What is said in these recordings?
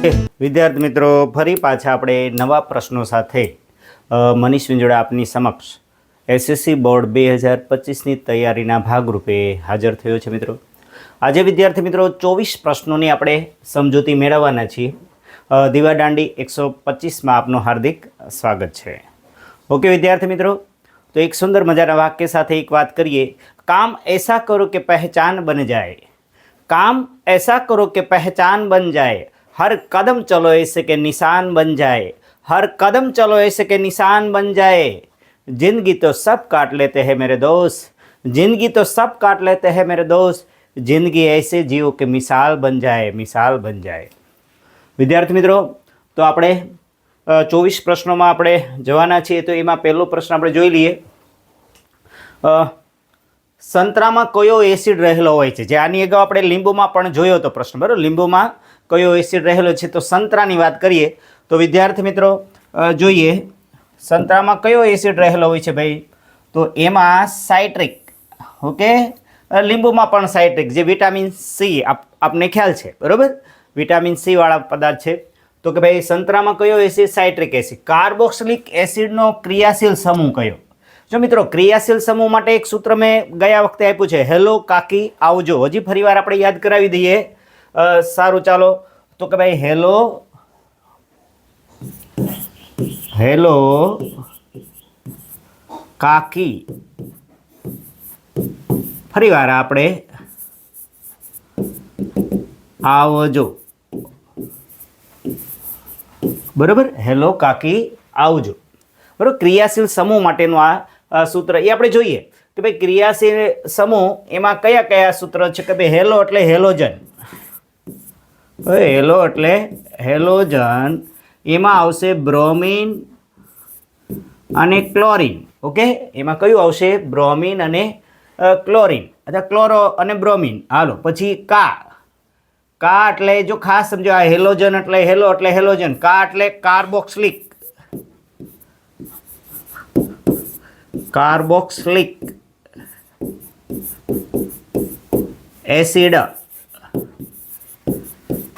વિદ્યાર્થી મિત્રો, ફરી પાછા આપણે નવા પ્રશ્નો સાથે મનીષ વિંજોડા આપની સમક્ષ એસએસસી બોર્ડ બે હજાર પચીસની તૈયારીના ભાગરૂપે હાજર થયો છે મિત્રો. આજે વિદ્યાર્થી મિત્રો, ચોવીસ પ્રશ્નોની આપણે સમજૂતી મેળવવાના છીએ. દીવાદાંડી એકસો પચીસમાં આપનું હાર્દિક સ્વાગત છે. ઓકે વિદ્યાર્થી મિત્રો, તો એક સુંદર મજાના વાક્ય સાથે એક વાત કરીએ. કામ એસા કરો કે પહેચાન બન જાય. કામ એસા કરો કે પહેચાન બન જાય. हर कदम चलो ऐसे के निशान बन जाए हर कदम चलो ऐसे के निशान बन जाए जिंदगी तो सब काट लेते हैं मेरे दोस्त जिंदगी तो सब काट लेते हैं मेरे दोस्त जिंदगी ऐसे जियो કે મિસાલ બન જાય મિસાલ બન જાય વિદ્યાર્થી મિત્રો તો આપણે ચોવીસ પ્રશ્નોમાં આપણે જવાના છીએ તો એમાં પહેલો પ્રશ્ન આપણે જોઈ લઈએ અ, સંતરામાં કયો એસિડ રહેલો હોય છે જે આની અગાઉ આપણે લીંબુમાં પણ જોયો હતો પ્રશ્ન બરાબર લીંબુમાં કયો એસિડ રહેલો છે તો સંતરાની વાત કરીએ તો વિદ્યાર્થી મિત્રો જોઈએ. સંતરામાં કયો એસિડ રહેલો હોય છે ભાઈ? તો એમાં સાઇટ્રિક ઓકે? લીંબુમાં પણ સાઇટ્રિક જે વિટામિન સી આપ, આપને ખ્યાલ છે, બરાબર? વિટામિન સીવાળા પદાર્થ છે. તો કે ભાઈ, સંતરામાં કયો એસિડ સાઇટ્રિક એસિડ કાર્બોક્સિલિક એસિડનો ક્રિયાશીલ સમૂહ કયો? જો મિત્રો, ક્રિયાશીલ સમૂહ માટે એક સૂત્ર મેં ગયા વખતે આપ્યું છે. હેલો કાકી, આવજો. હજી ફરીવાર આપણે યાદ કરાવી દઈએ. સારું ચાલો. તો કે ભાઈ, હેલો. હેલો. કાકી. ફરી વાર આપણે આવજો. બરોબર? હેલો, કાકી. આવજો. બરોબર? ક્રિયાશીલ સમૂહ માટેનું આ સૂત્ર. એ આપણે જોઈએ. કે ભાઈ, ક્રિયાશીલ સમૂહ એમાં કયા કયા સૂત્ર છે? કે ભાઈ, હેલો એટલે હેલોજન. હેલો એટલે હેલોજન એમાં આવશે બ્રોમિન અને ક્લોરિન, ઓકે? એમાં કયું આવશે? બ્રોમિન અને ક્લોરિન. અથવા ક્લોરો અને બ્રોમિન. હાલો, પછી કા. કા એટલે જો ખાસ સમજો, આ હેલોજન એટલે હેલો એટલે હેલોજન. કા એટલે કાર્બોક્સલિક. કાર્બોક્સલિક. એસિડ.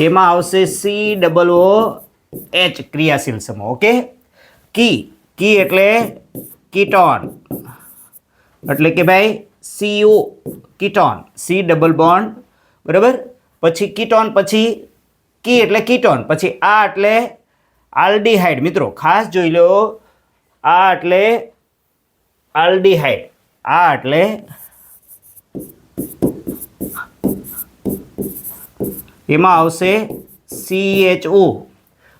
તેમાં આવશે સી ડબલ ઓ એચ ક્રિયાશીલ સમૂહ ઓકે કી કી એટલે કીટોન. એટલે કે ભાઈ CO ketone. C double bond બરાબર? પછી કીટોન, પછી કી એટલે કીટોન. પછી આ એટલે આલ્ડીહાઇડ. મિત્રો, ખાસ જોઈ લો, આ એટલે આલ્ડીહાઇડ. આ એટલે એમાં આવશે CHO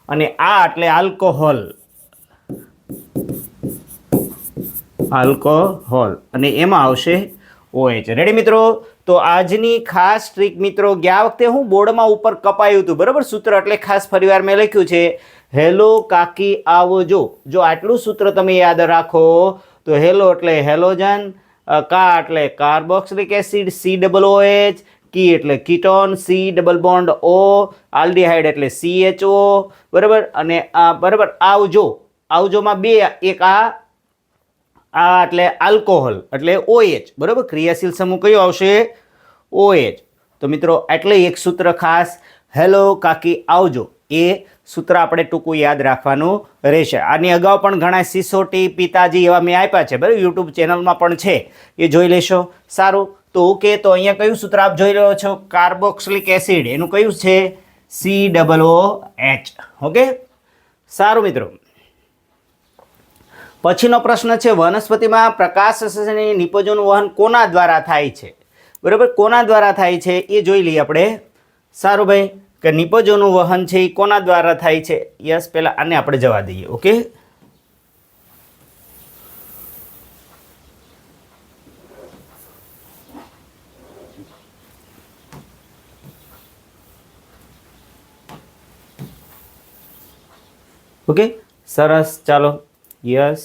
અને આ એટલે આલ્કોહોલ. આલ્કોહોલ. અને એમાં આવશે ઓએચ રેડી મિત્રો? તો આજની ખાસ ટ્રીક મિત્રો, ગયા વખતે હું બોર્ડમાં ઉપર કપાયું હતું. બરાબર? સૂત્ર એટલે ખાસ ફરીવાર મેં લખ્યું છે. હેલો કાકી આવજો જો. આટલું સૂત્ર તમે યાદ રાખો, તો હેલો એટલે હેલોજન કા એટલે carboxylic acid C double OH કી એટલે ketone, C, double bond, O, aldehyde એટલે CHO બરાબર? અને આ, બરાબર, આવજો. આવજોમાં બે, એક આ આ એટલે આલ્કોહોલ, એટલે ઓએચ, બરાબર? ક્રિયાશીલ સમૂહ કયો આવશે? ઓએચ. તો મિત્રો, એટલે એક સૂત્ર ખાસ. હેલો, કાકી, આવજો. એ સૂત્ર આપણે ટૂંકું યાદ રાખવાનું રહેશે. આની અગાઉ પણ ઘણા સિસોટી પિતાજી એવા મેં આપ્યા છે, બરાબર? યુટ્યુબ ચેનલમાં પણ છે. એ જોઈ લેશો. સારું. તો ઓકે તો અહીંયા કયું સૂત્ર આપ જોઈ રહ્યો છો? Carboxylic acid. એનું કયું છે? C double O H okay? સારું મિત્રો. પછીનો પ્રશ્ન છે, વનસ્પતિમાં પ્રકાશ નિપજોનું વહન કોના દ્વારા થાય છે? બરાબર? કોના દ્વારા થાય છે? એ જોઈ લઈએ આપણે. સારું ભાઈ, કે નિપજોનું વહન છે એ કોના દ્વારા થાય છે? યસ, પહેલાં આને આપણે જવા દઈએ, ઓકે? ઓકે સરસ. ચાલો. યસ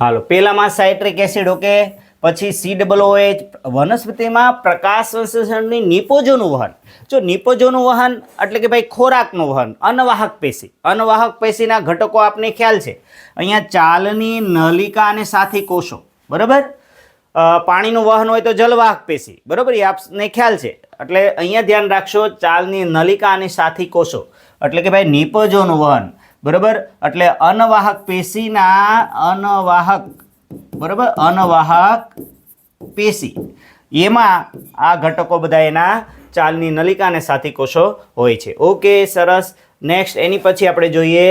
હાલો. પહેલામાં સાઇટ્રિક એસિડ ઓકે પછી સી ડબલ ઓએચ વનસ્પતિમાં પ્રકાશ સંશ્લેષણની નિપોજોનું વહન. જો નિપોજોનું વહન એટલે કે ભાઈ ખોરાકનું વહન અનવાહક પેશી. અનવાહક પેશીના ઘટકો આપને ખ્યાલ છે. અહીંયા ચાલની નલિકા અને સાથી કોષો. બરાબર? પાણીનું વહન હોય તો જલવાહક પેશી. બરોબર? એ આપને ખ્યાલ છે. એટલે અહીંયા ધ્યાન રાખશો, ચાલની નલિકા અને સાથી કોષો. એટલે કે ભાઈ નિપજોનું વહન. બરાબર? એટલે અનવાહક પેશીના અનવાહક, બરાબર? અનવાહક પેશી. એમાં આ ઘટકો બધા એના ચાલની નલિકા અને સાથી કોષો હોય છે. ઓકે, સરસ. નેક્સ્ટ એની પછી આપણે જોઈએ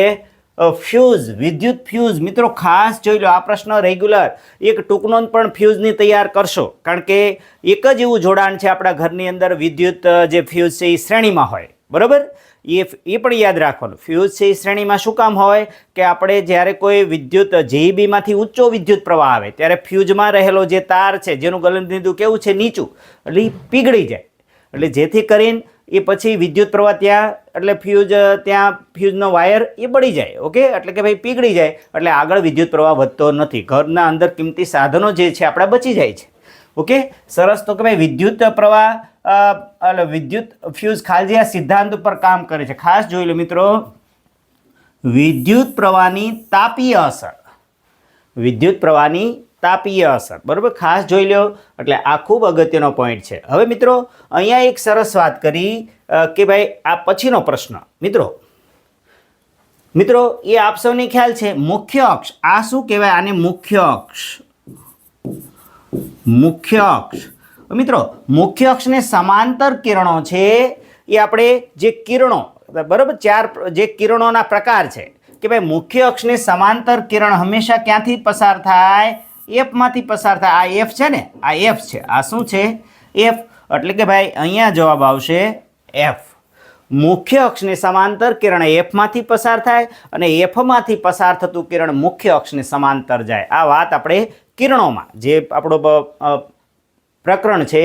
ફ્યુઝ વિદ્યુત ફ્યુઝ મિત્રો, ખાસ જોઈ લો, આ પ્રશ્ન રેગ્યુલર એક ટૂંકનો પણ ફ્યુઝની તૈયાર કરશો. કારણ કે એક જ એવું જોડાણ છે આપણા ઘરની અંદર વિદ્યુત જે ફ્યુઝ છે, એ શ્રેણીમાં હોય. બરાબર? એ એ પણ યાદ રાખવાનું. ફ્યુઝ છે એ શ્રેણીમાં શું કામ હોય? કે આપણે જ્યારે કોઈ વિદ્યુત જેઈબીમાંથી ઊંચો વિદ્યુત પ્રવાહ આવે, ત્યારે ફ્યુઝમાં રહેલો જે તાર છે, જેનું ગલનબિંદુ કેવું છે? નીચું. એટલે એ પીગળી જાય. એટલે જેથી કરીને એ પછી વિદ્યુત પ્રવાહ ત્યાં, એટલે ફ્યુઝ ત્યાં ફ્યુઝનો વાયર એ બળી જાય, ઓકે? એટલે કે ભાઈ પીગળી જાય, એટલે આગળ વિદ્યુત પ્રવાહ વધતો નથી. ઘરના અંદર કિંમતી સાધનો જે છે, આપણા બચી જાય છે. ઓકે? સરસ. તો કે ભાઈ, વિદ્યુત પ્રવાહ વિદ્યુત ફ્યુઝ ખાલજીયા સિદ્ધાંત ઉપર કામ કરે છે. ખાસ જોઈ લો મિત્રો. વિદ્યુત પ્રવાહની તાપીય અસર. વિદ્યુત પ્રવાહની તાપીય અસર. બરાબર? ખાસ જોઈ લો. એટલે આ ખૂબ અગત્યનો પોઈન્ટ છે. હવે મિત્રો, અહીંયા એક સરસ વાત કરી કે ભાઈ, આ પછીનો પ્રશ્ન. મિત્રો મિત્રો, એ આપ સૌને ખ્યાલ છે. મુખ્ય અક્ષ. આ શું કહેવાય? આને મુખ્ય અક્ષ. મુખ્ય અક્ષ. મિત્રો, મુખ્ય અક્ષને સમાંતર કિરણો છે, એ આપણે જે કિરણો, બરાબર, ચાર જે કિરણોના પ્રકાર છે, કે ભાઈ મુખ્ય અક્ષને સમાંતર કિરણ હંમેશા ક્યાંથી પસાર થાય? એફમાંથી પસાર થાય. આ એફ છે ને? આ એફ છે. આ શું છે? એફ એટલે કે ભાઈ અહીંયા જવાબ આવશે એફ મુખ્ય અક્ષને સમાંતર કિરણ એફમાંથી પસાર થાય અને એફમાંથી પસાર થતું કિરણ મુખ્ય અક્ષને સમાંતર જાય. આ વાત આપણે કિરણોમાં, જે આપણો પ્રકરણ છે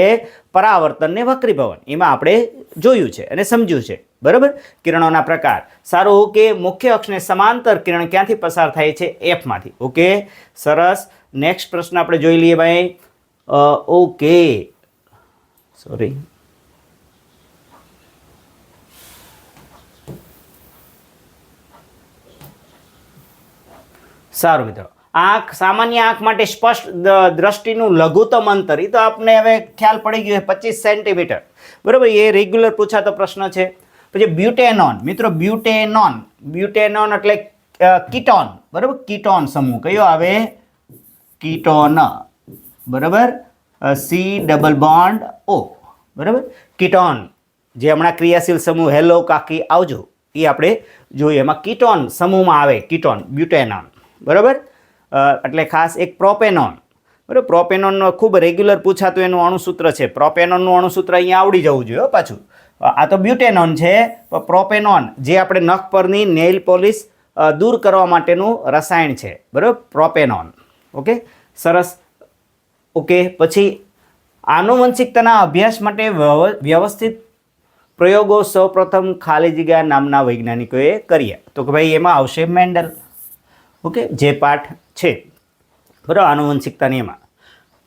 પરાવર્તન ને વક્રીભવન, એમાં આપણે જોયું છે અને સમજ્યું છે. બરાબર? કિરણોના પ્રકાર. સારું, ઓકે. મુખ્ય અક્ષને સમાંતર કિરણ ક્યાંથી પસાર થાય છે? એફમાંથી ઓકે? સરસ. નેક્સ્ટ પ્રશ્ન આપણે જોઈ લઈએ ભાઈ. ઓકે. સોરી સારું મિત્રો. આંખ, સામાન્ય આંખ માટે સ્પષ્ટ દ્રષ્ટિનું લઘુત્તમ અંતર. એ તો આપને હવે ખ્યાલ પડી ગયો પચીસ સેન્ટીમીટર. બરાબર, એ રેગ્યુલર પૂછાતો પ્રશ્ન છે. પછી બ્યુટેનોન. મિત્રો, બ્યુટેનોન. બ્યુટેનોન એટલે કીટોન. બરાબર, કીટોન સમૂહ. કયો આવે? કીટોન. બરાબર સી, ડબલ બોન્ડ, ઓ. બરાબર, કીટોન. જે હમણાં ક્રિયાશીલ સમૂહ, હેલો, કાકી, આવજો. એ આપણે જોઈએ. એમાં કીટોન સમૂહમાં આવે, કીટોન, બ્યુટેનોન. બરાબર? એટલે ખાસ એક પ્રોપેનોન બરાબર પ્રોપેનોનનો ખૂબ રેગ્યુલર પૂછાતું એનું અણુસૂત્ર છે. પ્રોપેનોનનું અણુસૂત્ર અહીંયા આવડી જવું જોઈએ પાછું. આ તો બ્યુટેનોન છે પ્રોપેનોન જે આપણે નખ પરની નેઇલ પોલિશ દૂર કરવા માટેનું રસાયણ છે. બરાબર, પ્રોપેનોન. ઓકે? સરસ. ઓકે, પછી આનુવંશિકતાના અભ્યાસ માટે વ્યવ- વ્યવસ્થિત પ્રયોગો સૌપ્રથમ ખાલી જગ્યા નામના વૈજ્ઞાનિકોએ કર્યા. તો કે ભાઈ એમાં આવશે મેન્ડલ. ઓકે? જે પાઠ છે. બરાબર આનુવંશિકતાની એમાં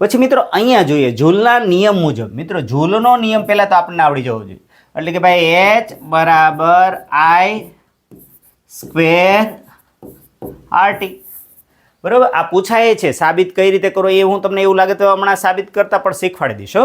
પછી મિત્રો, અહીંયા જોઈએ ઝૂલના નિયમ મુજબ. મિત્રો ઝૂલનો નિયમ પહેલાં તો આપણને આવડી જવો જોઈએ. એટલે કે ભાઈ, એચ બરાબર આઈ સ્ક્વેર આરટી બરાબર, આ પૂછાય છે, સાબિત કઈ રીતે કરો? એ હું તમને એવું લાગે તો હમણાં સાબિત કરતાં પણ શીખવાડી દઈશ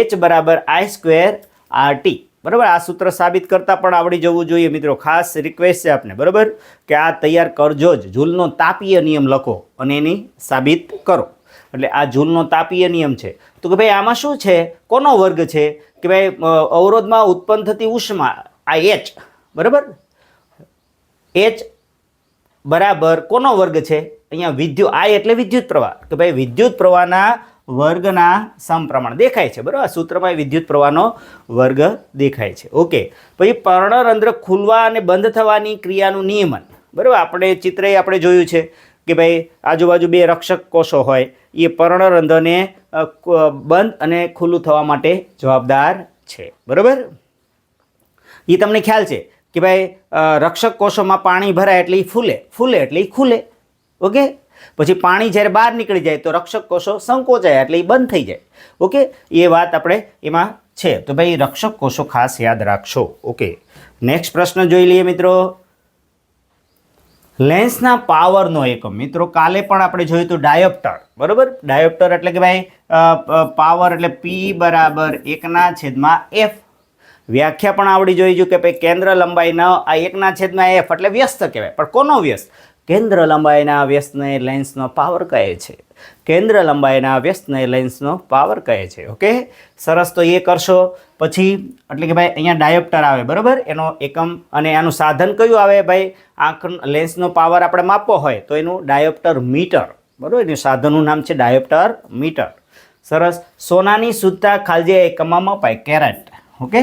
એચ બરાબર આઈ સ્ક્વેર આર ટી. બરાબર? આ સૂત્ર સાબિત કરતાં પણ આવડી જવું જોઈએ મિત્રો. ખાસ રિક્વેસ્ટ છે આપને, બરાબર? કે આ તૈયાર કરજો જ. ઝૂલનો તાપીય નિયમ લખો અને એની સાબિત કરો. એટલે આ ઝૂલનો તાપીય નિયમ છે. તો કે ભાઈ, આમાં શું છે? કોનો વર્ગ છે? કે ભાઈ અવરોધમાં ઉત્પન્ન થતી ઉષ્મા, આ એચ બરાબર? એચ બરાબર કોનો વર્ગ છે? અહીંયા વિદ્યુત આ એટલે વિદ્યુત પ્રવાહ. કે ભાઈ, વિદ્યુત પ્રવાહના વર્ગના સમપ્રમાણ દેખાય છે. બરાબર? સૂત્રમાં વિદ્યુત પ્રવાહનો વર્ગ દેખાય છે. ઓકે. પછી પર્ણરંધ્ર ખુલવા અને બંધ થવાની ક્રિયાનું નિયમન. બરાબર? આપણે ચિત્રએ આપણે જોયું છે કે ભાઈ આજુબાજુ બે રક્ષક કોષો હોય, એ પર્ણરંધ્રને બંધ અને ખુલ્લું થવા માટે જવાબદાર છે. બરાબર? એ તમને ખ્યાલ છે કે ભાઈ રક્ષક કોષોમાં પાણી ભરાય એટલે એ ફૂલે. ફૂલે એટલે એ ખુલે. ઓકે? પછી પાણી જ્યારે બહાર નીકળી જાય તો રક્ષક કોષો સંકોચાય એટલે એ બંધ થઈ જાય. ઓકે? એ વાત આપણે એમાં છે. તો ભાઈ રક્ષક કોષો ખાસ યાદ રાખશો. ઓકે? નેક્સ્ટ પ્રશ્ન જોઈ લઈએ મિત્રો. લેન્સના પાવરનો એકમ મિત્રો, કાલે પણ આપણે જોયું હતું ડાયોપ્ટર બરોબર? ડાયોપ્ટર એટલે કે ભાઈ પાવર એટલે પી બરાબર એકના છેદમાં એફ વ્યાખ્યા પણ આવડી જોઈ જો કે ભાઈ કેન્દ્ર લંબાઈ ન આ એકના છેદમાં એફ એટલે વ્યસ્ત કહેવાય. પણ કોનો વ્યસ્ત? કેન્દ્ર લંબાઈના વ્યસ્તને લેન્સનો પાવર કહે છે. કેન્દ્ર લંબાઈના વ્યસ્તને લેન્સનો પાવર કહે છે. ઓકે સરસ, તો એ કરશો. પછી, એટલે કે ભાઈ, અહીંયા ડાયોપ્ટર આવે, બરાબર? એનો એકમ અને આનું સાધન કયું આવે ભાઈ? આંખ લેન્સનો પાવર આપણે માપવો હોય, તો એનું ડાયોપ્ટર મીટર બરાબર? એનું સાધનનું નામ છે ડાયોપ્ટર મીટર સરસ. સોનાની શુદ્ધતા ખાલજીયા એકમમાં મપાય કેરેટ ઓકે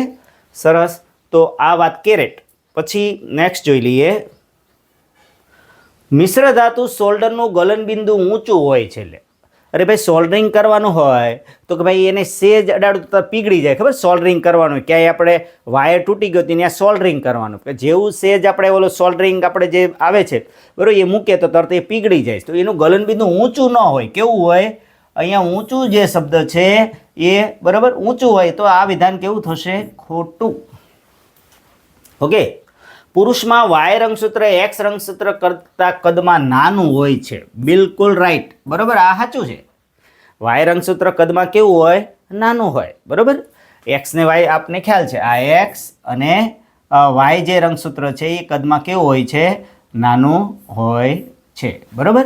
સરસ. તો આ વાત કેરેટ પછી નેક્સ્ટ જોઈ લઈએ. મિશ્ર ધાતુ સોલ્ડરનું ગલનબિંદુ ઊંચું હોય છે એટલે. અરે ભાઈ સોલ્ડરિંગ કરવાનું હોય તો કે ભાઈ એને સેજ અડાડું તો પીગળી જાય, ખબર? સોલ્ડરિંગ કરવાનું ક્યાંય આપણે વાયર તૂટી ગયો ત્યાં સોલ્ડરિંગ કરવાનું. કે જેવું સેજ આપણે ઓલો સોલ્ડરિંગ આપણે જે આવે છે, બરાબર, એ મૂકે તો તરત એ પીગળી જાય. તો એનું ગલનબિંદુ ઊંચું ન હોય. કેવું હોય? અહીંયા ઊંચું જે શબ્દ છે એ, બરાબર, ઊંચું હોય તો આ વિધાન કેવું થશે? ખોટું. ઓકે? પુરુષમાં વાય રંગસૂત્ર, એક્સ રંગસૂત્ર કરતાં કદમાં નાનું હોય છે. બિલકુલ રાઈટ બરાબર? આ સાચું છે. વાય રંગસૂત્ર કદમાં કેવું હોય? નાનું હોય. બરાબર? એક્સ ને વાય આપને ખ્યાલ છે. આ એક્સ અને વાય જે રંગસૂત્ર છે એ કદમાં કેવું હોય છે? નાનું હોય છે. બરાબર?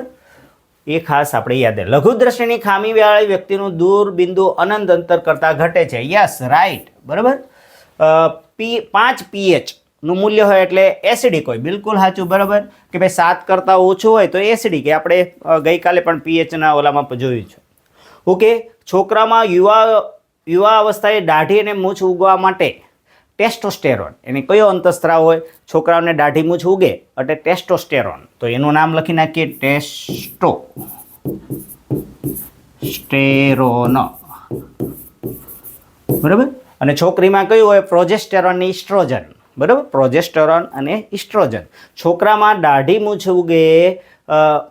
એ ખાસ આપણે યાદ રહે લઘુદ્રષ્ટિની ખામીવાળી વ્યક્તિનું દૂર બિંદુ અનંત અંતર કરતાં ઘટે છે. યસ રાઈટ બરાબર? પી, પાંચ પીએચ નું મૂલ્ય હોય એટલે એસિડિક હોય. બિલકુલ સાચું, બરાબર? કે ભાઈ સાત કરતાં ઓછું હોય તો એસિડિક એ આપણે ગઈકાલે પણ પીએચના ઓલામાં જોયું છે. ઓકે? છોકરામાં યુવા યુવા અવસ્થાએ દાઢી અને મૂછ ઉગવા માટે ટેસ્ટોસ્ટેરોન એને કયો અંતસ્ત્રાવ હોય? છોકરાઓને દાઢી મૂછ ઉગે એટલે ટેસ્ટોસ્ટેરોન તો એનું નામ લખી નાખીએ ટેસ્ટો સ્ટેરોન બરાબર? અને છોકરીમાં કયું હોય? પ્રોજેસ્ટેરોન ઇસ્ટ્રોજન બરાબર? પ્રોજેસ્ટરોન અને ઇસ્ટ્રોજન. છોકરામાં દાઢી મૂછ ઉગે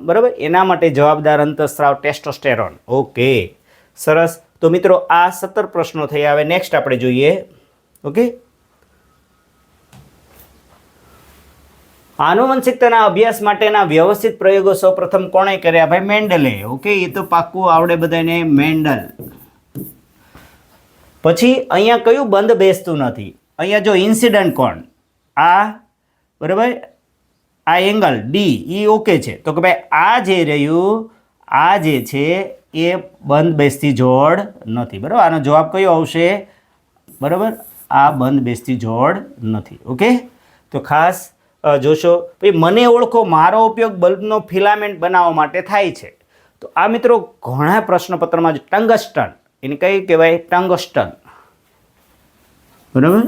બરાબર? એના માટે જવાબદાર અંતસ્ત્રાવ ટેસ્ટોસ્ટેરોન. ઓકે. સરસ. તો મિત્રો, આ સત્તર પ્રશ્નો થયા. હવે નેક્સ્ટ આપણે જોઈએ. ઓકે? આનુવંશિકતાના અભ્યાસ માટેના વ્યવસ્થિત પ્રયોગો સૌપ્રથમ કોણે કર્યા? ભાઈ, મેન્ડલે. ઓકે, એ તો પાક્કું આવડે બધાને મેન્ડલ. પછી, અહીંયા કયું બંધ બેસતું નથી? અહીંયા જો ઇન્સિડન્ટ કોણ? આ, બરાબર? આ એંગલ ડી એ ઓકે છે. તો કે ભાઈ, આ જે રહ્યું, આ જે છે, એ બંધ બેસતી જોડ નથી. બરાબર? આનો જવાબ કયો આવશે? બરાબર? આ બંધ બેસતી જોડ નથી. ઓકે તો ખાસ જોશો, ભાઈ, મને ઓળખો, મારો ઉપયોગ બલ્બનો ફિલામેન્ટ બનાવવા માટે થાય છે. તો આ મિત્રો ઘણા પ્રશ્નપત્રમાં ટંગસ્ટન, એને કઈ કહેવાય? ટંગસ્ટન. બરાબર?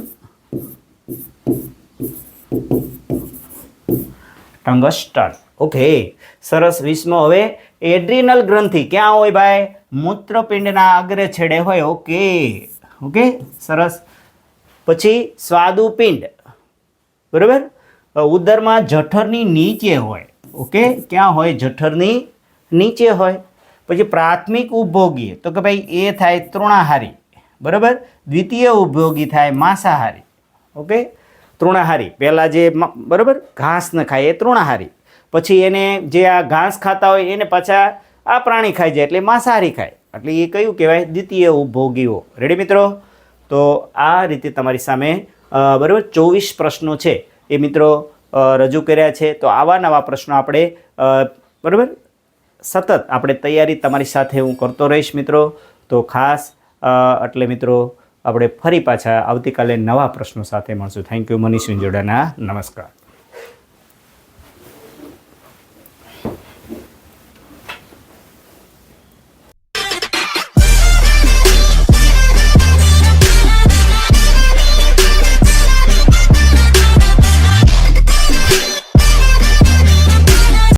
ટંગસ્ટન ઓકે સરસ વીસમો. હવે એડ્રિનલ ગ્રંથિ ક્યાં હોય ભાઈ? મૂત્રપિંડના અગ્ર છેડે હોય. ઓકે ઓકે સરસ. પછી સ્વાદુપિંડ. બરાબર? ઉદરમાં જઠરની નીચે હોય. ઓકે ક્યાં હોય? જઠરની નીચે હોય. પછી પ્રાથમિક ઉપભોગી. તો કે ભાઈ એ થાય તૃણાહારી. બરાબર? દ્વિતીય ઉપભોગી થાય માંસાહારી. ઓકે? તૃણાહારી. પહેલાં જે બરાબર? ઘાસ ન ખાય, એ તૃણાહારી. પછી એને જે આ ઘાસ ખાતા હોય, એને પાછા આ પ્રાણી ખાઈ જાય એટલે માંસાહારી ખાય. એટલે એ કયું કહેવાય? દ્વિતીય ઉપભોગીઓ રેડી મિત્રો? તો આ રીતે તમારી સામે બરાબર, ચોવીસ પ્રશ્નો છે. એ મિત્રો રજૂ કર્યા છે. તો આવા નવા પ્રશ્નો આપણે બરાબર? સતત આપણે તૈયારી તમારી સાથે હું કરતો રહીશ મિત્રો. તો ખાસ એટલે મિત્રો આપણે ફરી પાછા આવતીકાલે નવા પ્રશ્નો સાથે મળશું. થેન્ક યુ મનીષ વિંજોડાના નમસ્કાર